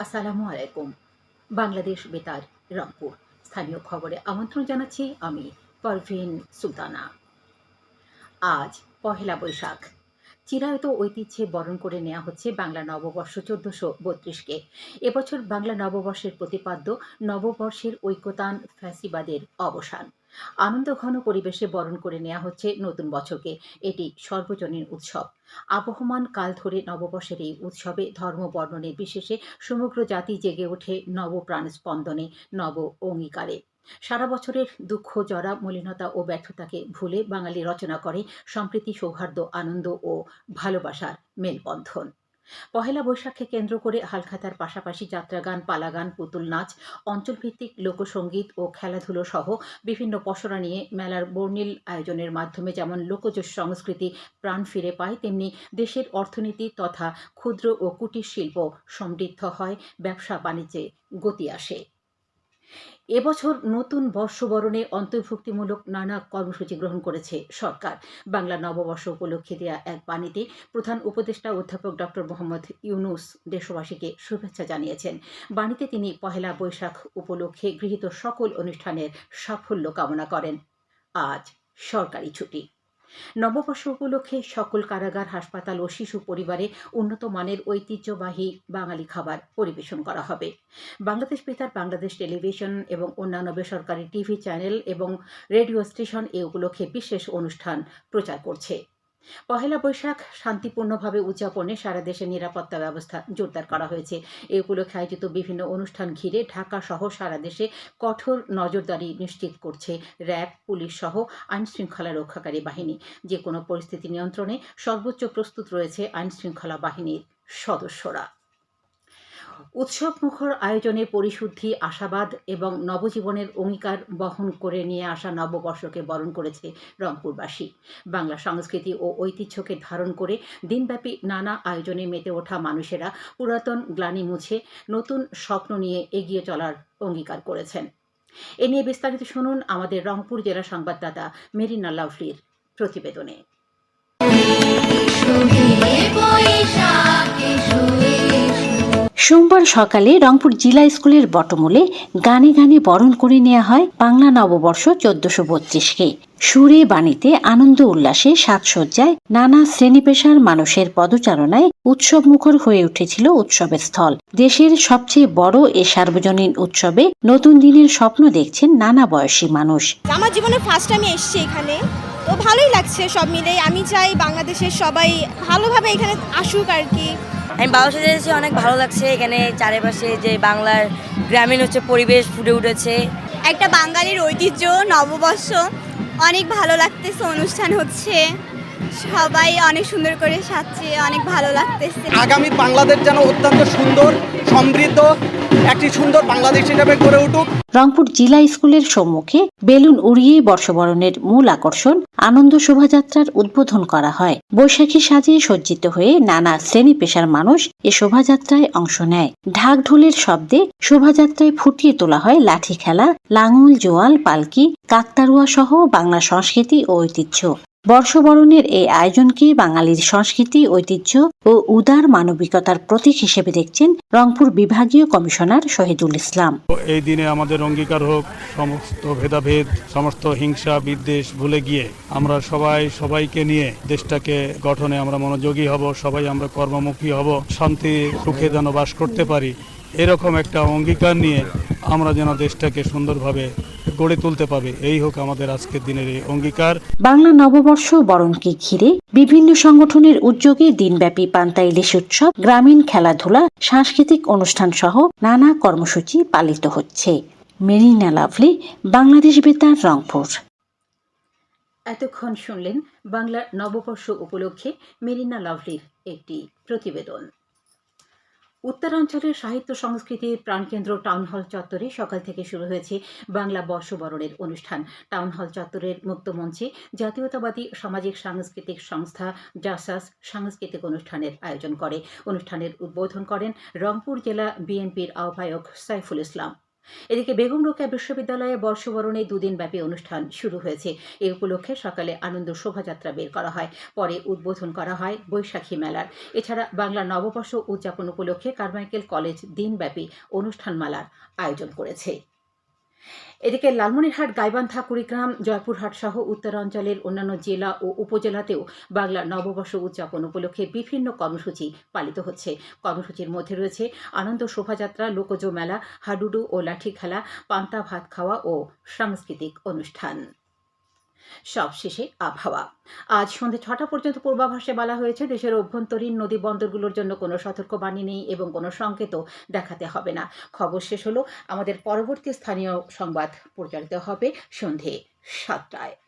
আসসালামু আলাইকুম। বাংলাদেশ বেতার, রংপুর। স্থানীয় খবরে আমন্ত্রণ জানাচ্ছি আমি, পারভিন সুলতানা। আজ পহেলা বৈশাখ। চিরায়ত ঐতিহ্যে বরণ করে নেওয়া হচ্ছে বাংলা নববর্ষ চোদ্দশো বত্রিশকে। এবছর বাংলা নববর্ষের প্রতিপাদ্য নববর্ষের ঐক্যতান ফ্যাসিবাদের অবসান। আনন্দঘন পরিবেশে বরণ করে নেওয়া হচ্ছে নতুন বছরকে। এটি সর্বজনীন উৎসব। আবহমান কাল ধরে নববর্ষের এই উৎসবে ধর্ম বর্ণ বিশেষে সমগ্র জাতি জেগে ওঠে নবপ্রাণ স্পন্দনে নব অঙ্গীকারে। সারা বছরের দুঃখ, জরা, মলিনতা ও ব্যর্থতাকে ভুলে বাঙালি রচনা করে, সম্প্রীতি, সৌহার্দ্য, আনন্দ ও ভালোবাসার মেলবন্ধন। পহেলা বৈশাখকে কেন্দ্র করে হালখাতার পাশাপাশি যাত্রাগান, পালাগান, পুতুল নাচ, অঞ্চলভিত্তিক লোকসঙ্গীত ও খেলাধুলো সহ বিভিন্ন পসরা নিয়ে মেলার বর্ণিল আয়োজনের মাধ্যমে যেমন লোকজ সংস্কৃতি প্রাণ ফিরে পায়, তেমনি দেশের অর্থনীতি তথা ক্ষুদ্র ও কুটির শিল্প সমৃদ্ধ হয়, ব্যবসা বাণিজ্যে গতি আসে। এবছর নতুন বর্ষবরণে অন্তর্ভুক্তিমূলক নানা কর্মসূচি গ্রহণ করেছে সরকার। বাংলা নববর্ষ উপলক্ষে দেয়া এক বাণীতে প্রধান উপদেষ্টা অধ্যাপক ডক্টর মোহাম্মদ ইউনুস দেশবাসীকে শুভেচ্ছা জানিয়েছেন। বাণীতে তিনি পহেলা বৈশাখ উপলক্ষে গৃহীত সকল অনুষ্ঠানের সাফল্য কামনা করেন। আজ সরকারি ছুটি। নববর্ষ উপলক্ষে সকল কারাগার, হাসপাতাল ও শিশু পরিবারে উন্নত মানের ঐতিহ্যবাহী বাঙালি খাবার পরিবেশন করা হবে। বাংলাদেশ বেতার বাংলাদেশ টেলিভিশন এবং অন্যান্য বেসরকারি টিভি চ্যানেল এবং রেডিও স্টেশন এ উপলক্ষে বিশেষ অনুষ্ঠান প্রচার করছে। পহেলা বৈশাখ শান্তিপূর্ণভাবে উদযাপনে সারা দেশে নিরাপত্তা ব্যবস্থা জোরদার করা হয়েছে। এ উপলক্ষে আয়োজিত বিভিন্ন অনুষ্ঠান ঘিরে ঢাকা সহ সারা দেশে কঠোর নজরদারি নিশ্চিত করছে র্যাব, পুলিশ সহ আইন শৃঙ্খলা রক্ষাকারী বাহিনী। যে কোনো পরিস্থিতি নিয়ন্ত্রণে সর্বোচ্চ প্রস্তুত রয়েছে আইনশৃঙ্খলা বাহিনীর সদস্যরা। উৎসব মুখর আয়োজনে পরিশুদ্ধি, আশাবাদ এবং নবজীবনের অঙ্গীকার বহন করে নিয়ে আসা নববর্ষকে বরণ করেছে রংপুরবাসী। বাংলা সংস্কৃতি ও ঐতিহ্যকে ধারণ করে দিনব্যাপী নানা আয়োজনে মেতে ওঠা মানুষেরা পুরাতন গ্লানি মুছে নতুন স্বপ্ন নিয়ে এগিয়ে চলার অঙ্গীকার করেছেন। এ নিয়ে বিস্তারিত শুনুন আমাদের রংপুর জেলা সংবাদদাতা মেরিনা লাভলির প্রতিবেদনে। সোমবার সকালে রংপুর জিলা স্কুলের বটমূলে গানে গানে বরণ করে নেওয়া হয় বাংলা নববর্ষ চোদ্দশো বত্রিশকে। সুরে বাণীতে আনন্দ উল্লাসে সাজসজ্জায় নানা শ্রেণি পেশার মানুষের পদচারণায় উৎসব মুখর হয়ে উঠেছিল উৎসবের স্থল দেশের সবচেয়ে বড় এ সার্বজনীন উৎসবে নতুন দিনের স্বপ্ন দেখছেন নানা বয়সী মানুষ। আমার জীবনে ফার্স্ট আমি এসেছি এখানে। তো ভালোই লাগছে সব মিলে আমি চাই বাংলাদেশের সবাই ভালোভাবে এখানে আসুক আর কি। আমি বাংলাদেশে এসেছি অনেক ভালো লাগছে। এখানে চারিপাশে যে বাংলার গ্রামীণ হচ্ছে, পরিবেশ ফুটে উঠেছে। একটা বাঙালির ঐতিহ্য, নববর্ষ, অনেক ভালো লাগতেছে অনুষ্ঠান হচ্ছে। সবাই অনেক সুন্দর করে সাজছে অনেক ভালো লাগতেছে। আগামী বাংলাদেশ যেন অত্যন্ত সুন্দর সমৃদ্ধ একটি সুন্দর বাংলাদেশ হিসেবে গড়ে উঠুক। রংপুর জিলা স্কুলের সম্মুখে বেলুন উড়িয়ে বর্ষবরণের মূল আকর্ষণ আনন্দ শোভাযাত্রার উদ্বোধন করা হয়। বৈশাখী সাজিয়ে সজ্জিত হয়ে নানা শ্রেণি পেশার মানুষ এ শোভাযাত্রায় অংশ নেয়। ঢাক ঢোলের শব্দে শোভাযাত্রায় ফুটিয়ে তোলা হয় লাঠি খেলা লাঙল জোয়াল পালকি কাকতারুয়া সহ বাংলা সংস্কৃতি ও ঐতিহ্য। বর্ষবরণের এই আয়োজনকে বাঙালির সংস্কৃতি, ঐতিহ্য ও উদার মানবিকতার প্রতীক হিসেবে দেখছেন রংপুর বিভাগীয় কমিশনার শহীদুল ইসলাম। এই দিনে আমাদের অঙ্গীকার হোক, সমস্ত ভেদাভেদ, সমস্ত হিংসা, বিদ্বেষ ভুলে গিয়ে আমরা সবাই, সবাইকে নিয়ে দেশটাকে গঠনে আমরা মনোযোগী হব, সবাই আমরা কর্মমুখী হব, শান্তি, সুখে যেন বাস করতে পারি। এরকম একটা অঙ্গীকার নিয়ে আমরা যেন দেশটাকে সুন্দরভাবে গড়ে তুলতে পারি। এই হোক আমাদের আজকের দিনের এই অঙ্গীকার। বাংলা নববর্ষ বরণকে ঘিরে বিভিন্ন সংগঠনের উদ্যোগে দিনব্যাপী পান্তা ইলিশ উৎসব গ্রামীণ খেলাধুলা সাংস্কৃতিক অনুষ্ঠান সহ নানা কর্মসূচি পালিত হচ্ছে। মেরিনা লাভলি বাংলাদেশ বেতার রংপুর। এতক্ষণ শুনলেন বাংলা নববর্ষ উপলক্ষে মেরিনা লাভলির একটি প্রতিবেদন। উত্তরাঞ্চলের সাহিত্য সংস্কৃতির প্রাণকেন্দ্র টাউন হল চত্বরে সকাল থেকে শুরু হয়েছে বাংলা বর্ষবরণের অনুষ্ঠান। টাউন হল চত্বরের মুক্তমঞ্চে জাতীয়তাবাদী সামাজিক সাংস্কৃতিক সংস্থা জাসাস সাংস্কৃতিক অনুষ্ঠানের আয়োজন করে। অনুষ্ঠানের উদ্বোধন করেন রংপুর জেলা বিএনপির আহ্বায়ক সাইফুল ইসলাম। এদিকে বেগম রোকেয়া বিশ্ববিদ্যালয়ে বর্ষবরণে দুদিনব্যাপী অনুষ্ঠান শুরু হয়েছে। এ উপলক্ষে সকালে আনন্দ শোভাযাত্রা বের করা হয়, পরে উদ্বোধন করা হয় বৈশাখী মেলার। এছাড়া বাংলা নববর্ষ উদযাপন উপলক্ষে কারমাইকেল কলেজ দিনব্যাপী অনুষ্ঠানমালার আয়োজন করেছে। এদিকে লালমনিরহাট, গাইবান্ধা, কুড়িগ্রাম, জয়পুরহাট সহ উত্তরাঞ্চলের অন্যান্য জেলা ও উপজেলাতেও বাংলা নববর্ষ উদযাপন উপলক্ষে বিভিন্ন কর্মসূচি পালিত হচ্ছে। কর্মসূচির মধ্যে রয়েছে আনন্দ শোভাযাত্রা, লোকজ মেলা, হাডুডু ও লাঠি খেলা, পান্তা ভাত খাওয়া ও সাংস্কৃতিক অনুষ্ঠান। সবশেষে আবহাওয়া। আজ সন্ধ্যে ছটা পর্যন্ত পূর্বাভাসে বলা হয়েছে, দেশের অভ্যন্তরীণ নদী বন্দরগুলোর জন্য কোনো সতর্কবাণী নেই এবং কোনো সংকেতও দেখাতে হবে না। খবর শেষ হলো, আমাদের পরবর্তী স্থানীয় সংবাদ প্রচারিত হবে সন্ধে সাতটায়।